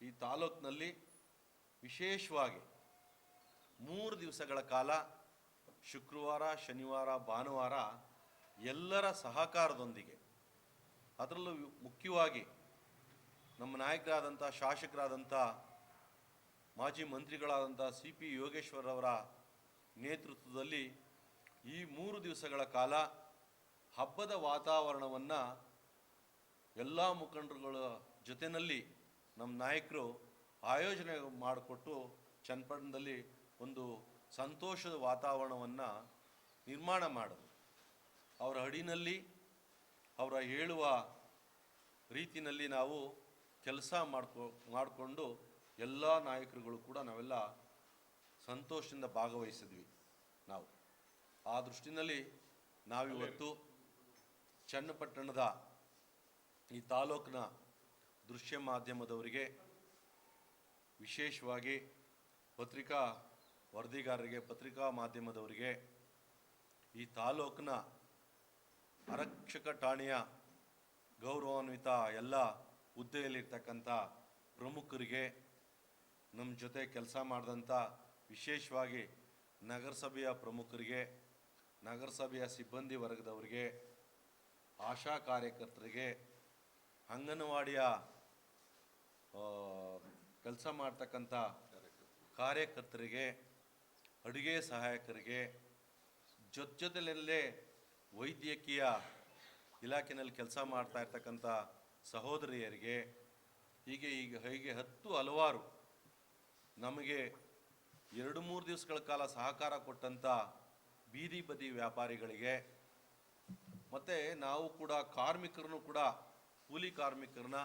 ಈ ತಾಲೂಕಿನಲ್ಲಿ ವಿಶೇಷವಾಗಿ ಮೂರು ದಿವಸಗಳ ಕಾಲ ಶುಕ್ರವಾರ, ಶನಿವಾರ, ಭಾನುವಾರ ಎಲ್ಲರ ಸಹಕಾರದೊಂದಿಗೆ, ಅದರಲ್ಲೂ ಮುಖ್ಯವಾಗಿ ನಮ್ಮ ನಾಯಕರಾದಂಥ, ಶಾಸಕರಾದಂಥ, ಮಾಜಿ ಮಂತ್ರಿಗಳಾದಂಥ ಸಿ ಪಿ ಯೋಗೇಶ್ವರವರ ನೇತೃತ್ವದಲ್ಲಿ ಈ ಮೂರು ದಿವಸಗಳ ಕಾಲ ಹಬ್ಬದ ವಾತಾವರಣವನ್ನು ಎಲ್ಲ ಮುಖಂಡರುಗಳ ಜೊತೆಯಲ್ಲಿ ನಮ್ಮ ನಾಯಕರು ಆಯೋಜನೆ ಮಾಡಿಕೊಟ್ಟು ಚನ್ನಪಟ್ಟಣದಲ್ಲಿ ಒಂದು ಸಂತೋಷದ ವಾತಾವರಣವನ್ನು ನಿರ್ಮಾಣ ಮಾಡಿದ್ರು. ಅವರ ಅಡಿನಲ್ಲಿ, ಅವರ ಹೇಳುವ ರೀತಿಯಲ್ಲಿ ನಾವು ಕೆಲಸ ಮಾಡ್ಕೊ, ಮಾಡಿಕೊಂಡು ಎಲ್ಲ ನಾಯಕರುಗಳು ಕೂಡ ನಾವೆಲ್ಲ ಸಂತೋಷದಿಂದ ಭಾಗವಹಿಸಿದ್ವಿ ನಾವು. ಆ ದೃಷ್ಟಿನಲ್ಲಿ ನಾವಿವತ್ತು ಚನ್ನಪಟ್ಟಣದ ಈ ತಾಲೂಕಿನ ದೃಶ್ಯ ಮಾಧ್ಯಮದವರಿಗೆ ವಿಶೇಷವಾಗಿ ಪತ್ರಿಕಾ ವರದಿಗಾರರಿಗೆ, ಪತ್ರಿಕಾ ಮಾಧ್ಯಮದವರಿಗೆ ಈ ತಾಲೂಕಿನ ಆರಕ್ಷಕ ಠಾಣೆಯ ಗೌರವಾನ್ವಿತ ಎಲ್ಲ ಹುದ್ದೆಯಲ್ಲಿರ್ತಕ್ಕಂಥ ಪ್ರಮುಖರಿಗೆ ನಮ್ಮ ಜೊತೆ ಕೆಲಸ ಮಾಡಿದಂಥ ವಿಶೇಷವಾಗಿ ನಗರಸಭೆಯ ಪ್ರಮುಖರಿಗೆ, ನಗರಸಭೆಯ ಸಿಬ್ಬಂದಿ ವರ್ಗದವರಿಗೆ, ಆಶಾ ಕಾರ್ಯಕರ್ತರಿಗೆ, ಅಂಗನವಾಡಿಯ ಕೆಲಸ ಮಾಡ್ತಕ್ಕಂಥ ಕಾರ್ಯಕರ್ತರಿಗೆ, ಅಡುಗೆ ಸಹಾಯಕರಿಗೆ, ಜೊತೆ ವೈದ್ಯಕೀಯ ಇಲಾಖೆಯಲ್ಲಿ ಕೆಲಸ ಮಾಡ್ತಾ ಇರ್ತಕ್ಕಂಥ ಸಹೋದರಿಯರಿಗೆ ಹೀಗೆ ಈಗ ಹೀಗೆ ಹತ್ತು ಹಲವಾರು ನಮಗೆ ಎರಡು ಮೂರು ದಿವಸಗಳ ಕಾಲ ಸಹಕಾರ ಕೊಟ್ಟಂಥ ಬೀದಿ ಬದಿ ವ್ಯಾಪಾರಿಗಳಿಗೆ, ಮತ್ತು ನಾವು ಕೂಡ ಕಾರ್ಮಿಕರನ್ನು ಕೂಡ ಕೂಲಿ ಕಾರ್ಮಿಕರನ್ನ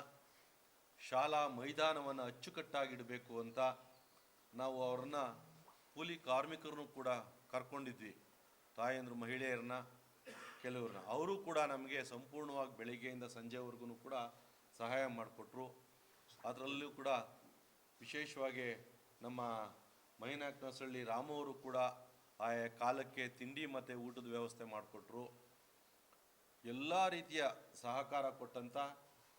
ಶಾಲಾ ಮೈದಾನವನ್ನು ಅಚ್ಚುಕಟ್ಟಾಗಿಡಬೇಕು ಅಂತ ನಾವು ಅವ್ರನ್ನ ಕೂಲಿ ಕಾರ್ಮಿಕರನ್ನು ಕೂಡ ಕರ್ಕೊಂಡಿದ್ವಿ. ತಾಯಂದ್ರು ಮಹಿಳೆಯರನ್ನ, ಕೆಲವ್ರನ್ನ. ಅವರು ಕೂಡ ನಮಗೆ ಸಂಪೂರ್ಣವಾಗಿ ಬೆಳಿಗ್ಗೆಯಿಂದ ಸಂಜೆವರೆಗೂ ಕೂಡ ಸಹಾಯ ಮಾಡಿಕೊಟ್ರು. ಅದರಲ್ಲೂ ಕೂಡ ವಿಶೇಷವಾಗಿ ನಮ್ಮ ಮೈನಾಕ್ನಸಳ್ಳಿ ರಾಮವರು ಕೂಡ ಆಯಾ ಕಾಲಕ್ಕೆ ತಿಂಡಿ ಮತ್ತು ಊಟದ ವ್ಯವಸ್ಥೆ ಮಾಡಿಕೊಟ್ರು. ಎಲ್ಲ ರೀತಿಯ ಸಹಕಾರ ಕೊಟ್ಟಂಥ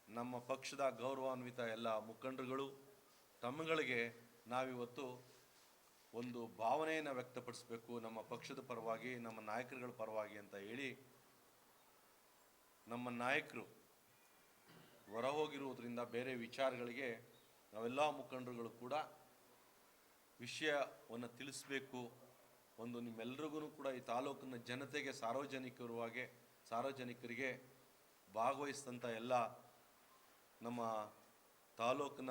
ನಮ್ಮ ಪಕ್ಷದ ಗೌರವಾನ್ವಿತ ಎಲ್ಲ ಮುಖಂಡರುಗಳು ತಮ್ಮಗಳಿಗೆ ನಾವಿವತ್ತು ಒಂದು ಭಾವನೆಯನ್ನು ವ್ಯಕ್ತಪಡಿಸಬೇಕು ನಮ್ಮ ಪಕ್ಷದ ಪರವಾಗಿ, ನಮ್ಮ ನಾಯಕರುಗಳ ಪರವಾಗಿ ಅಂತ ಹೇಳಿ ನಮ್ಮ ನಾಯಕರು ಹೊರ ಹೋಗಿರುವುದರಿಂದ ಬೇರೆ ವಿಚಾರಗಳಿಗೆ ನಾವೆಲ್ಲ ಮುಖಂಡರುಗಳು ಕೂಡ ವಿಷಯವನ್ನು ತಿಳಿಸಬೇಕು. ಒಂದು ನಿಮ್ಮೆಲ್ರಿಗೂ ಕೂಡ ಈ ತಾಲೂಕಿನ ಜನತೆಗೆ ಸಾರ್ವಜನಿಕರುವಾಗಿ ಸಾರ್ವಜನಿಕರಿಗೆ ಭಾಗವಹಿಸಿದಂಥ ಎಲ್ಲ ನಮ್ಮ ತಾಲೂಕಿನ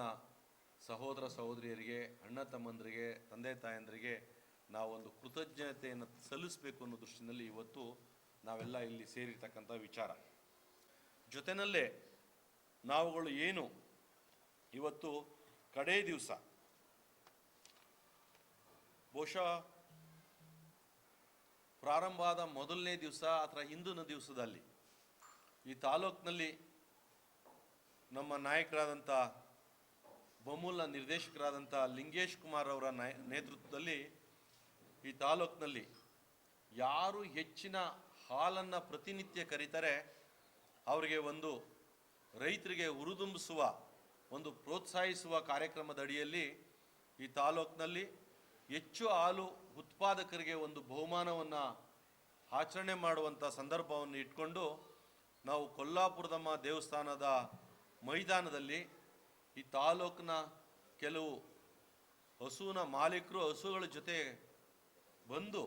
ಸಹೋದರ ಸಹೋದರಿಯರಿಗೆ, ಅಣ್ಣ ತಮ್ಮಂದರಿಗೆ, ತಂದೆ ತಾಯಂದರಿಗೆ ನಾವೊಂದು ಕೃತಜ್ಞತೆಯನ್ನು ಸಲ್ಲಿಸಬೇಕು ಅನ್ನೋ ದೃಷ್ಟಿನಲ್ಲಿ ಇವತ್ತು ನಾವೆಲ್ಲ ಇಲ್ಲಿ ಸೇರಿರ್ತಕ್ಕಂಥ ವಿಚಾರ. ಜೊತೆನಲ್ಲೇ ನಾವುಗಳು ಏನು? ಇವತ್ತು ಕಡೇ ದಿವಸ. ಬಹುಶಃ ಪ್ರಾರಂಭ ಆದ ಮೊದಲನೇ ದಿವಸ ಅಥವಾ ಹಿಂದಿನ ದಿವಸದಲ್ಲಿ ಈ ತಾಲೂಕಿನಲ್ಲಿ ನಮ್ಮ ನಾಯಕರಾದಂಥ ಬಮೂಲ ನಿರ್ದೇಶಕರಾದಂಥ ಲಿಂಗೇಶ್ ಕುಮಾರ್ ಅವರ ನಾಯ ನೇತೃತ್ವದಲ್ಲಿ ಈ ತಾಲೂಕಿನಲ್ಲಿ ಯಾರು ಹೆಚ್ಚಿನ ಹಾಲನ್ನು ಪ್ರತಿನಿತ್ಯ ಕರೀತಾರೆ, ಅವರಿಗೆ ಒಂದು ರೈತರಿಗೆ ಹುರಿದುಂಬಿಸುವ, ಒಂದು ಪ್ರೋತ್ಸಾಹಿಸುವ ಕಾರ್ಯಕ್ರಮದ ಅಡಿಯಲ್ಲಿ ಈ ತಾಲೂಕಿನಲ್ಲಿ ಹೆಚ್ಚು ಹಾಲು ಉತ್ಪಾದಕರಿಗೆ ಒಂದು ಬಹುಮಾನವನ್ನು ಆಚರಣೆ ಮಾಡುವಂಥ ಸಂದರ್ಭವನ್ನು ಇಟ್ಕೊಂಡು ನಾವು ಕೊಲ್ಲಾಪುರದಮ್ಮ ದೇವಸ್ಥಾನದ ಮೈದಾನದಲ್ಲಿ ಈ ತಾಲೂಕಿನ ಕೆಲವು ಹಸುವಿನ ಮಾಲೀಕರು, ಹಸುಗಳ ಜೊತೆ ಬಂದು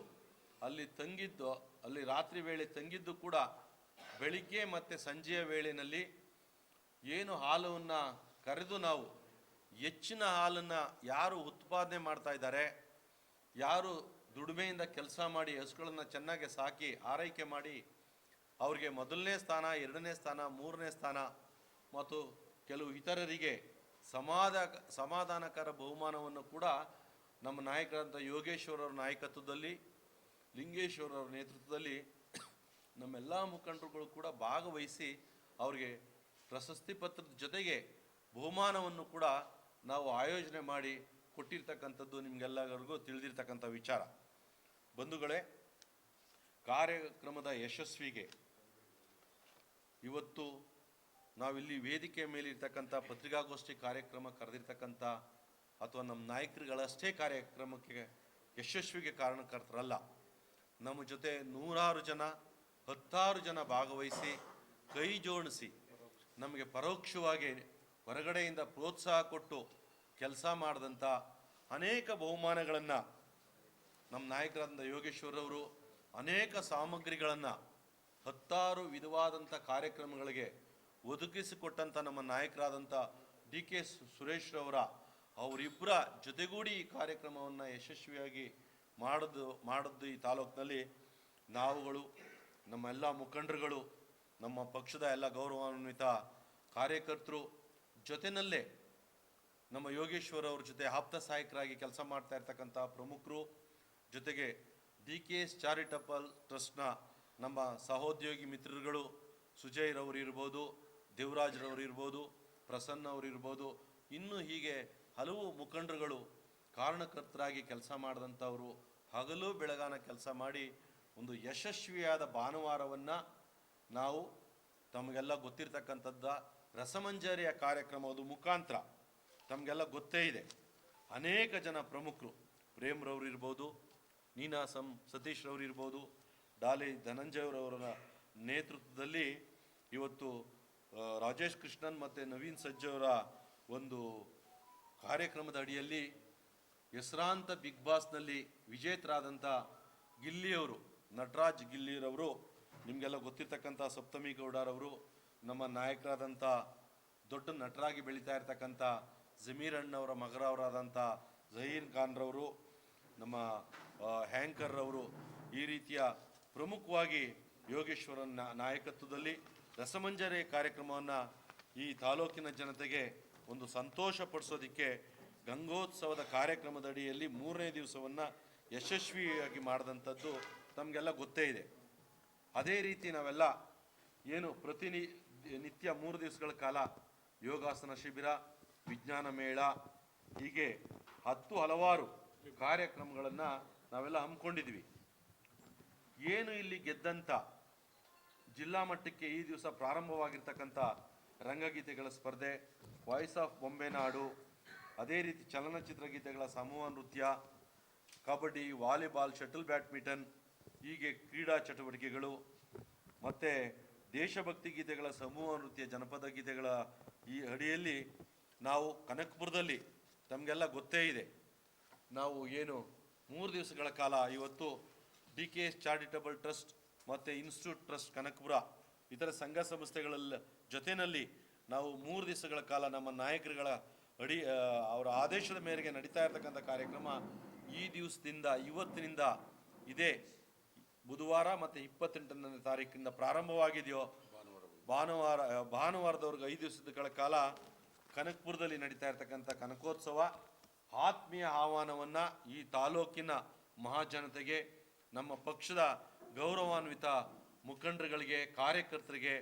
ಅಲ್ಲಿ ತಂಗಿದ್ದು, ಅಲ್ಲಿ ರಾತ್ರಿ ವೇಳೆ ತಂಗಿದ್ದು ಕೂಡ ಬೆಳಿಗ್ಗೆ ಮತ್ತು ಸಂಜೆಯ ವೇಳೆಯಲ್ಲಿ ಏನು ಹಾಲನ್ನು ಕರೆದು ನಾವು ಹೆಚ್ಚಿನ ಹಾಲನ್ನು ಯಾರು ಉತ್ಪಾದನೆ ಮಾಡ್ತಾ ಇದ್ದಾರೆ, ಯಾರು ದುಡಿಮೆಯಿಂದ ಕೆಲಸ ಮಾಡಿ ಹಸುಗಳನ್ನು ಚೆನ್ನಾಗಿ ಸಾಕಿ ಆರೈಕೆ ಮಾಡಿ ಅವ್ರಿಗೆ ಮೊದಲನೇ ಸ್ಥಾನ, ಎರಡನೇ ಸ್ಥಾನ, ಮೂರನೇ ಸ್ಥಾನ ಮತ್ತು ಕೆಲವು ಇತರರಿಗೆ ಸಮಾಧ ಸಮಾಧಾನಕರ ಬಹುಮಾನವನ್ನು ಕೂಡ ನಮ್ಮ ನಾಯಕರಂಥ ಯೋಗೇಶ್ವರರ ನಾಯಕತ್ವದಲ್ಲಿ ಲಿಂಗೇಶ್ವರರ ನೇತೃತ್ವದಲ್ಲಿ ನಮ್ಮೆಲ್ಲ ಮುಖಂಡರುಗಳು ಕೂಡ ಭಾಗವಹಿಸಿ ಅವರಿಗೆ ಪ್ರಶಸ್ತಿ ಪತ್ರದ ಜೊತೆಗೆ ಬಹುಮಾನವನ್ನು ಕೂಡ ನಾವು ಆಯೋಜನೆ ಮಾಡಿ ಕೊಟ್ಟಿರ್ತಕ್ಕಂಥದ್ದು ನಿಮಗೆಲ್ಲರಿಗೂ ತಿಳಿದಿರ್ತಕ್ಕಂಥ ವಿಚಾರ. ಬಂಧುಗಳೇ, ಕಾರ್ಯಕ್ರಮದ ಯಶಸ್ವಿಗೆ ಇವತ್ತು ನಾವಿಲ್ಲಿ ವೇದಿಕೆ ಮೇಲೆ ಇರ್ತಕ್ಕಂಥ ಪತ್ರಿಕಾಗೋಷ್ಠಿ ಕಾರ್ಯಕ್ರಮ ಕರೆದಿರ್ತಕ್ಕಂಥ ಅಥವಾ ನಮ್ಮ ನಾಯಕರುಗಳಷ್ಟೇ ಕಾರ್ಯಕ್ರಮಕ್ಕೆ ಯಶಸ್ವಿಗೆ ಕಾರಣಕರ್ತರಲ್ಲ. ನಮ್ಮ ಜೊತೆ ನೂರಾರು ಜನ, ಹತ್ತಾರು ಜನ ಭಾಗವಹಿಸಿ ಕೈ ಜೋಡಿಸಿ ನಮಗೆ ಪರೋಕ್ಷವಾಗಿ ಹೊರಗಡೆಯಿಂದ ಪ್ರೋತ್ಸಾಹ ಕೊಟ್ಟು ಕೆಲಸ ಮಾಡಿದಂಥ ಅನೇಕ ಬಹುಮಾನಗಳನ್ನು ನಮ್ಮ ನಾಯಕರಾದಂಥ ಯೋಗೇಶ್ವರವರು ಅನೇಕ ಸಾಮಗ್ರಿಗಳನ್ನು ಹತ್ತಾರು ವಿಧವಾದಂಥ ಕಾರ್ಯಕ್ರಮಗಳಿಗೆ ಒದಗಿಸಿಕೊಟ್ಟಂಥ ನಮ್ಮ ನಾಯಕರಾದಂಥ ಡಿ ಕೆ ಸುರೇಶ್ರವರ ಅವರಿಬ್ಬರ ಜೊತೆಗೂಡಿ ಈ ಕಾರ್ಯಕ್ರಮವನ್ನು ಯಶಸ್ವಿಯಾಗಿ ಮಾಡೋದು, ಮಾಡಿದ್ದು ಈ ತಾಲೂಕಿನಲ್ಲಿ ನಾವುಗಳು, ನಮ್ಮ ಎಲ್ಲ ಮುಖಂಡರುಗಳು, ನಮ್ಮ ಪಕ್ಷದ ಎಲ್ಲ ಗೌರವಾನ್ವಿತ ಕಾರ್ಯಕರ್ತರು ಜೊತೆನಲ್ಲೇ ನಮ್ಮ ಯೋಗೇಶ್ವರ್ ಅವ್ರ ಜೊತೆ ಆಪ್ತ ಸಹಾಯಕರಾಗಿ ಕೆಲಸ ಮಾಡ್ತಾ ಇರ್ತಕ್ಕಂಥ ಪ್ರಮುಖರು ಜೊತೆಗೆ ಡಿ ಕೆ ಎಸ್ ಚಾರಿಟಬಲ್ ಟ್ರಸ್ಟ್ನ ನಮ್ಮ ಸಹೋದ್ಯೋಗಿ ಮಿತ್ರರುಗಳು ಸುಜಯ್ ರವರು ಇರ್ಬೋದು ದೇವರಾಜ್ ರವರು ಇರ್ಬೋದು ಪ್ರಸನ್ನ ಅವರು ಇರ್ಬೋದು, ಇನ್ನು ಹೀಗೆ ಹಲವು ಮುಖಂಡರುಗಳು ಕಾರಣಕರ್ತರಾಗಿ ಕೆಲಸ ಮಾಡಿದಂಥವರು, ಹಗಲು ಬೆಳಗಾನ ಕೆಲಸ ಮಾಡಿ ಒಂದು ಯಶಸ್ವಿಯಾದ ಭಾನುವಾರವನ್ನು ನಾವು ತಮಗೆಲ್ಲ ಗೊತ್ತಿರ್ತಕ್ಕಂಥದ್ದ ರಸಮಂಜರಿಯ ಕಾರ್ಯಕ್ರಮದ ಮುಖಾಂತರ ತಮಗೆಲ್ಲ ಗೊತ್ತೇ ಇದೆ. ಅನೇಕ ಜನ ಪ್ರಮುಖರು ಪ್ರೇಮ್ರವ್ರು ಇರ್ಬೋದು, ನೀನಾಸಂ ಸತೀಶ್ ರವ್ರು ಇರ್ಬೋದು, ಡಾಲಿ ಧನಂಜಯರವರ ನೇತೃತ್ವದಲ್ಲಿ ಇವತ್ತು ರಾಜೇಶ್ ಕೃಷ್ಣನ್ ಮತ್ತು ನವೀನ್ ಸಜ್ಜವರ ಒಂದು ಕಾರ್ಯಕ್ರಮದ ಅಡಿಯಲ್ಲಿ ಹೆಸರಾಂತ ಬಿಗ್ ಬಾಸ್ನಲ್ಲಿ ವಿಜೇತರಾದಂಥ ಗಿಲ್ಲಿಯವರು, ನಟರಾಜ್ ಗಿಲ್ಲಿರವರು, ನಿಮಗೆಲ್ಲ ಗೊತ್ತಿರ್ತಕ್ಕಂಥ ಸಪ್ತಮಿ ಗೌಡರವರು, ನಮ್ಮ ನಾಯಕರಾದಂಥ ದೊಡ್ಡ ನಟರಾಗಿ ಬೆಳೀತಾ ಇರ್ತಕ್ಕಂಥ ಜಮೀರ್ ಅಣ್ಣವರ ಮಗರವರಾದಂಥ ಜಹೀರ್ ಖಾನ್ರವರು, ನಮ್ಮ ಹ್ಯಾಂಕರ್ ಅವರು ಈ ರೀತಿಯ ಪ್ರಮುಖವಾಗಿ ಯೋಗೇಶ್ವರನ ನಾಯಕತ್ವದಲ್ಲಿ ರಸಮಂಜರಿ ಕಾರ್ಯಕ್ರಮವನ್ನು ಈ ತಾಲೂಕಿನ ಜನತೆಗೆ ಒಂದು ಸಂತೋಷ ಪಡಿಸೋದಕ್ಕೆ ಗಂಗೋತ್ಸವದ ಕಾರ್ಯಕ್ರಮದ ಅಡಿಯಲ್ಲಿ ಮೂರನೇ ದಿವಸವನ್ನು ಯಶಸ್ವಿಯಾಗಿ ಮಾಡಿದಂಥದ್ದು ತಮಗೆಲ್ಲ ಗೊತ್ತೇ ಇದೆ. ಅದೇ ರೀತಿ ನಾವೆಲ್ಲ ಏನು ಪ್ರತಿನಿ, ನಿತ್ಯ ಮೂರು ದಿವಸಗಳ ಕಾಲ ಯೋಗಾಸನ ಶಿಬಿರ, ವಿಜ್ಞಾನ ಮೇಳ, ಹೀಗೆ ಹತ್ತು ಹಲವಾರು ಕಾರ್ಯಕ್ರಮಗಳನ್ನು ನಾವೆಲ್ಲ ಹಮ್ಮಿಕೊಂಡಿದ್ವಿ ಏನು ಇಲ್ಲಿ ಗೆದ್ದಂಥ ಜಿಲ್ಲಾ ಮಟ್ಟಕ್ಕೆ ಈ ದಿವಸ ಪ್ರಾರಂಭವಾಗಿರ್ತಕ್ಕಂಥ ರಂಗಗೀತೆಗಳ ಸ್ಪರ್ಧೆ ವಾಯ್ಸ್ ಆಫ್ ಬೊಂಬೆನಾಡು ಅದೇ ರೀತಿ ಚಲನಚಿತ್ರ ಗೀತೆಗಳ ಸಮೂಹ ನೃತ್ಯ, ಕಬಡ್ಡಿ, ವಾಲಿಬಾಲ್, ಶಟಲ್ ಬ್ಯಾಡ್ಮಿಂಟನ್, ಹೀಗೆ ಕ್ರೀಡಾ ಚಟುವಟಿಕೆಗಳು, ಮತ್ತು ದೇಶಭಕ್ತಿ ಗೀತೆಗಳ ಸಮೂಹ ನೃತ್ಯ, ಜನಪದ ಗೀತೆಗಳ ಈ ಅಡಿಯಲ್ಲಿ ನಾವು ಕನಕಪುರದಲ್ಲಿ, ತಮಗೆಲ್ಲ ಗೊತ್ತೇ ಇದೆ. ನಾವು ಏನು ಮೂರು ದಿವಸಗಳ ಕಾಲ ಇವತ್ತು D K S charitable trust ಮತ್ತು ಇನ್ಸ್ಟಿಟ್ಯೂಟ್ ಟ್ರಸ್ಟ್ ಕನಕಪುರ ಇತರ ಸಂಘ ಸಂಸ್ಥೆಗಳ ಜೊತೆಯಲ್ಲಿ ನಾವು ಮೂರು ದಿವಸಗಳ ಕಾಲ ನಮ್ಮ ನಾಯಕರುಗಳ ಅಡಿ ಅವರ ಆದೇಶದ ಮೇರೆಗೆ ನಡೀತಾ ಇರತಕ್ಕಂಥ ಕಾರ್ಯಕ್ರಮ ಈ ದಿವಸದಿಂದ, ಇವತ್ತಿನಿಂದ ಇದೇ ಬುಧವಾರ ಮತ್ತು ಇಪ್ಪತ್ತೆಂಟನೇ ತಾರೀಕಿನಿಂದ ಪ್ರಾರಂಭವಾಗಿದೆಯೋ, ಭಾನುವಾರ ಭಾನುವಾರದವರೆಗೆ ಐದು ದಿವಸಗಳ ಕಾಲ ಕನಕಪುರದಲ್ಲಿ ನಡೀತಾ ಇರತಕ್ಕಂಥ ಕನಕೋತ್ಸವ, ಆತ್ಮೀಯ ಆಹ್ವಾನವನ್ನು ಈ ತಾಲೂಕಿನ ಮಹಾಜನತೆಗೆ, ನಮ್ಮ ಪಕ್ಷದ ಗೌರವಾನ್ವಿತ ಮುಖಂಡರುಗಳಿಗೆ, ಕಾರ್ಯಕರ್ತರಿಗೆ,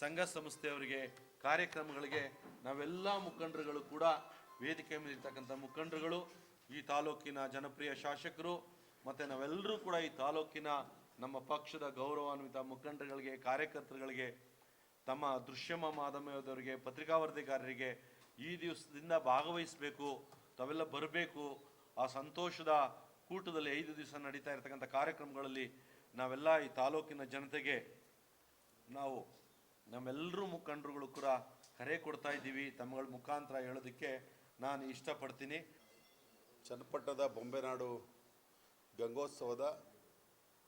ಸಂಘ ಸಂಸ್ಥೆಯವರಿಗೆ, ಕಾರ್ಯಕ್ರಮಗಳಿಗೆ ನಾವೆಲ್ಲ ಮುಖಂಡರುಗಳು ಕೂಡ ವೇದಿಕೆ ಮೇಲೆ ಇರ್ತಕ್ಕಂಥ ಮುಖಂಡರುಗಳು, ಈ ತಾಲೂಕಿನ ಜನಪ್ರಿಯ ಶಾಸಕರು, ಮತ್ತು ನಾವೆಲ್ಲರೂ ಕೂಡ ಈ ತಾಲೂಕಿನ ನಮ್ಮ ಪಕ್ಷದ ಗೌರವಾನ್ವಿತ ಮುಖಂಡರುಗಳಿಗೆ, ಕಾರ್ಯಕರ್ತರುಗಳಿಗೆ, ತಮ್ಮ ದೃಶ್ಯಮ ಮಾಧ್ಯಮದವರಿಗೆ ಪತ್ರಿಕಾ ವರದಿಗಾರರಿಗೆ ಈ ದಿವಸದಿಂದ ಭಾಗವಹಿಸಬೇಕು, ತಾವೆಲ್ಲ ಬರಬೇಕು. ಆ ಸಂತೋಷದ ಕೂಟದಲ್ಲಿ ಐದು ದಿವಸ ನಡೀತಾ ಇರತಕ್ಕಂಥ ಕಾರ್ಯಕ್ರಮಗಳಲ್ಲಿ ನಾವೆಲ್ಲ ಈ ತಾಲೂಕಿನ ಜನತೆಗೆ ನಾವು ನಮ್ಮೆಲ್ಲರೂ ಮುಖಂಡರುಗಳು ಕೂಡ ಕರೆ ಕೊಡ್ತಾ ಇದ್ದೀವಿ ತಮ್ಮಗಳ ಮುಖಾಂತರ ಹೇಳೋದಕ್ಕೆ ನಾನು ಇಷ್ಟಪಡ್ತೀನಿ. ಚನ್ನಪಟ್ಟದ ಬೊಂಬೆನಾಡು ಗಂಗೋತ್ಸವದ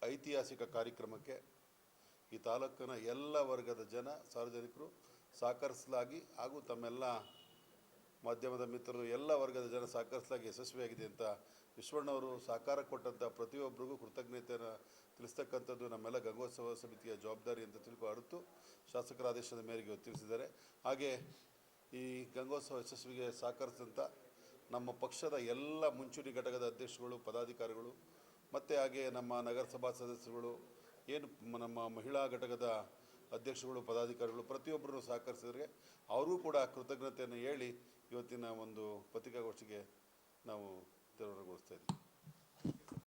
ಐತಿಹಾಸಿಕ ಕಾರ್ಯಕ್ರಮಕ್ಕೆ ಈ ತಾಲೂಕಿನ ಎಲ್ಲ ವರ್ಗದ ಜನ, ಸಾರ್ವಜನಿಕರು ಸಹಕರಿಸಲಾಗಿ ಹಾಗೂ ತಮ್ಮೆಲ್ಲ ಮಾಧ್ಯಮದ ಮಿತ್ರರು ಎಲ್ಲ ವರ್ಗದ ಜನ ಸಹಕರಿಸಲಾಗಿ ಯಶಸ್ವಿಯಾಗಿದೆ ಅಂತ ವಿಶ್ವಣ್ಣವರು ಸಹಕಾರ ಕೊಟ್ಟಂಥ ಪ್ರತಿಯೊಬ್ಬರಿಗೂ ಕೃತಜ್ಞತೆಯನ್ನು ತಿಳಿಸ್ತಕ್ಕಂಥದ್ದು ನಮ್ಮೆಲ್ಲ ಗಂಗೋತ್ಸವ ಸಮಿತಿಯ ಜವಾಬ್ದಾರಿ ಅಂತ ತಿಳ್ಕೊ ಅರಿತು ಶಾಸಕರ ಆದೇಶದ ಮೇರೆಗೆ ತಿಳಿಸಿದ್ದಾರೆ. ಹಾಗೆ ಈ ಗಂಗೋತ್ಸವ ಯಶಸ್ವಿಗೆ ಸಹಕರಿಸಿದಂಥ ನಮ್ಮ ಪಕ್ಷದ ಎಲ್ಲ ಮುಂಚೂಣಿ ಘಟಕದ ಅಧ್ಯಕ್ಷಗಳು ಪದಾಧಿಕಾರಿಗಳು, ಮತ್ತು ಹಾಗೆ ನಮ್ಮ ನಗರಸಭಾ ಸದಸ್ಯರುಗಳು, ಏನು ನಮ್ಮ ಮಹಿಳಾ ಘಟಕದ ಅಧ್ಯಕ್ಷಗಳು ಪದಾಧಿಕಾರಿಗಳು ಪ್ರತಿಯೊಬ್ಬರನ್ನು ಸಹಕರಿಸಿದ್ರೆ ಅವರೂ ಕೂಡ ಕೃತಜ್ಞತೆಯನ್ನು ಹೇಳಿ ಇವತ್ತಿನ ಒಂದು ಪತ್ರಿಕಾಗೋಷ್ಠಿಗೆ ನಾವು ತೆರವುಗೊಳಿಸ್ತಾ ಇದ್ದೀವಿ